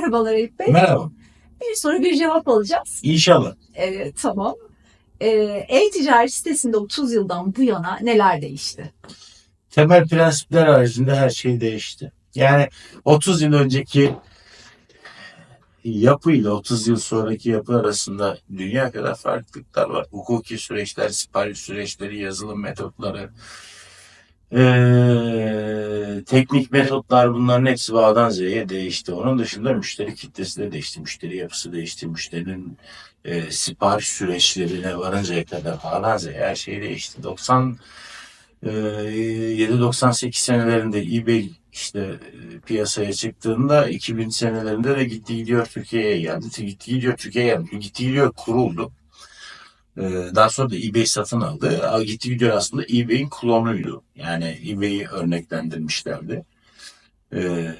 Merhabalar Eyüp Bey. Merhaba. Bir soru bir cevap alacağız. İnşallah. Evet, tamam. Ee, E-ticaret sitesinde 30 yıldan bu yana neler değişti? Temel prensipler haricinde her şey değişti. Yani 30 yıl önceki yapı ile 30 yıl sonraki yapı arasında dünya kadar farklılıklar var. Hukuki süreçler, sipariş süreçleri, yazılım metotları, eee, teknik metotlar bunların hepsi A'dan Z'ye değişti. Onun dışında müşteri kitlesi de değişti, müşteri yapısı değişti, müşterinin eee, sipariş süreçlerine varıncaya kadar A'dan Z'ye her şey değişti. 90 eee, 7-98 senelerinde eBay işte e, piyasaya çıktığında 2000 senelerinde de gitti gidiyor Türkiye'ye geldi. Gitti gidiyor Türkiye'ye geldi. Gitti gidiyor kuruldu. Ee, Daha sonra da eBay satın aldı. Gitti gidiyor aslında eBay'in klonuydu. Yani eBay'i örneklendirmişlerdi. Ee,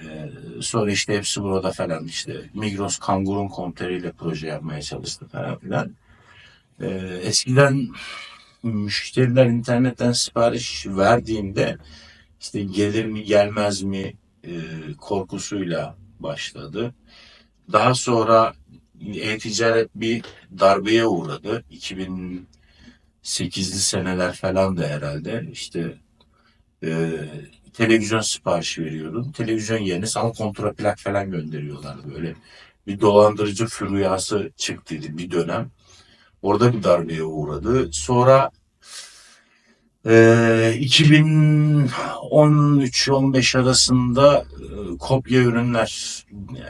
sonra işte hepsi burada falan işte Migros Kangur'un komuteriyle proje yapmaya çalıştı falan filan. Ee, eskiden müşteriler internetten sipariş verdiğinde işte gelir mi gelmez mi e, korkusuyla başladı. Daha sonra e-ticaret bir darbeye uğradı. 2008'li seneler falan da herhalde. İşte e, televizyon siparişi veriyordun. Televizyon yerine sana kontraplak falan gönderiyorlardı böyle. Bir dolandırıcı rüyası çıktıydı bir dönem. Orada bir darbeye uğradı. Sonra e, 2013-15 arasında e, kopya ürünler e,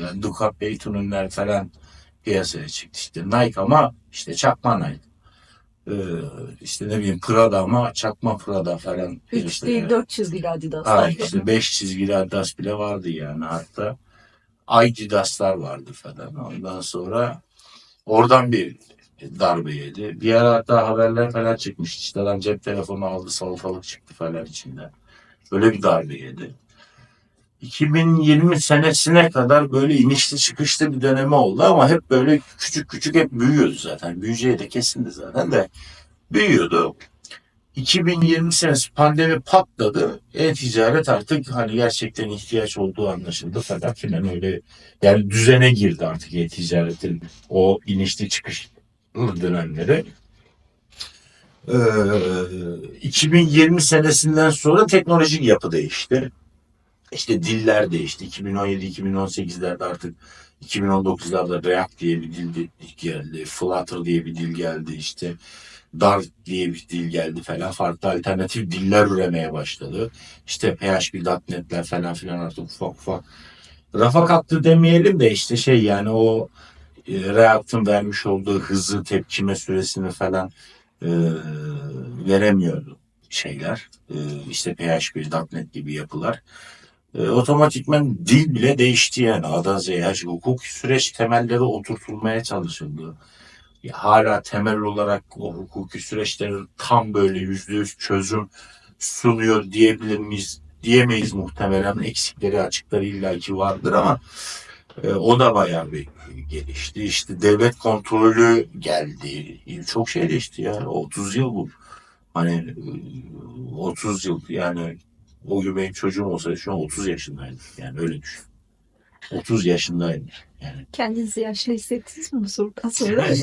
yani Ducati ürünler falan piyasaya çıktı. İşte Nike ama işte çakma Nike. Ee, işte ne bileyim Prada ama çakma Prada falan. 3 işte, değil 4 çizgili Adidas. Ha, işte 5 çizgili Adidas bile vardı yani hatta. Adidas'lar vardı falan. Ondan sonra oradan bir darbe yedi. Bir ara hatta haberler falan çıkmış. İşte adam cep telefonu aldı salatalık çıktı falan içinde. Böyle bir darbe yedi. 2020 senesine kadar böyle inişli çıkışlı bir dönemi oldu ama hep böyle küçük küçük hep büyüyordu zaten. Büyüyeceği de kesindi zaten de büyüyordu. 2020 senesi pandemi patladı. E-ticaret artık hani gerçekten ihtiyaç olduğu anlaşıldı falan filan öyle yani düzene girdi artık e-ticaretin o inişli çıkışlı dönemleri. Ee, 2020 senesinden sonra teknolojik yapı değişti. İşte diller değişti. 2017-2018'lerde artık 2019'larda React diye bir dil geldi. Flutter diye bir dil geldi. İşte Dart diye bir dil geldi falan. Farklı alternatif diller üremeye başladı. İşte PHP.NET'ler falan filan artık ufak ufak rafa kalktı demeyelim de işte şey yani o e, React'ın vermiş olduğu hızı tepkime süresini falan e, veremiyordu şeyler. E, işte PHP.NET gibi yapılar e, otomatikman dil bile değişti yani A'dan Z'ye. Her şey, hukuk süreç temelleri oturtulmaya çalışıldı. Ya hala temel olarak o hukuki süreçlerin tam böyle yüzde yüz çözüm sunuyor diyebilir miyiz? Diyemeyiz muhtemelen. Eksikleri açıkları illaki vardır ama e, o da bayağı bir gelişti. İşte devlet kontrolü geldi. Çok şey değişti ya. 30 yıl bu. Hani e, 30 yıl yani o gün benim çocuğum olsaydı şu an 30 yaşındaydım. Yani öyle düşün. 30 yaşındaydım. Yani Kendinizi yaşlı hissettiniz mi bu sorudan sonra?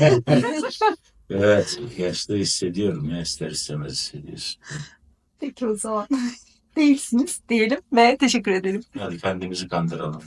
evet yaşlı hissediyorum ya ister istemez hissediyorsun. Peki o zaman. Değilsiniz diyelim ve teşekkür edelim. Hadi kendimizi kandıralım.